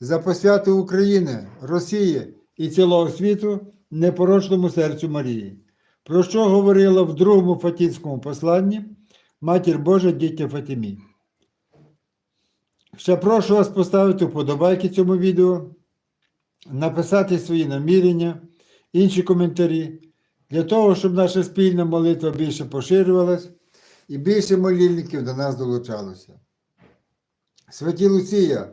за посвяту України, Росії і цілого світу непорочному серцю Марії, про що говорила в другому Фатінському посланні Матір Божа дітя Фатімі. Ще прошу вас поставити вподобайки цьому відео, написати свої намірення, інші коментарі, для того, щоб наша спільна молитва більше поширювалась і більше молільників до нас долучалося. Святі Луція,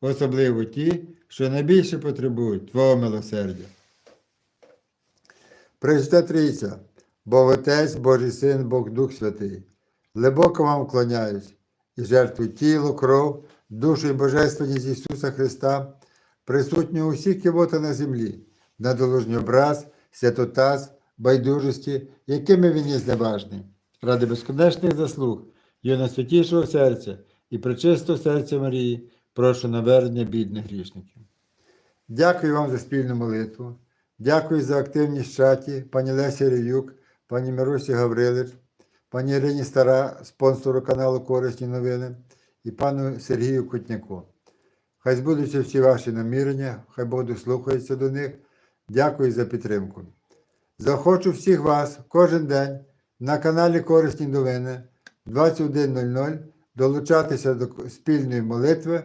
особливо ті, що найбільше потребують Твого милосердя. Пресвята Трійця, Бог Отець, Божий Син, Бог Дух Святий, глибоко вам вклоняюсь і жертвую тіло, кров, душу і божественність Ісуса Христа, присутнього у всіх кивота на землі, на доложній образ, святотаз, байдужості, якими він є зневажний, ради безконечних заслуг, його найсвятішого серця і пречистого серця Марії, прошу навернення бідних грішників. Дякую вам за спільну молитву. Дякую за активність в чаті, пані Лесі Ревюк, пані Мирусі Гаврилич, пані Ірині Стара, спонсору каналу Корисні новини, і пану Сергію Кутняку. Хай збудуться всі ваші намірення, хай Бог дослухається до них. Дякую за підтримку. Захочу всіх вас кожен день на каналі Корисні новини 21.00 долучатися до спільної молитви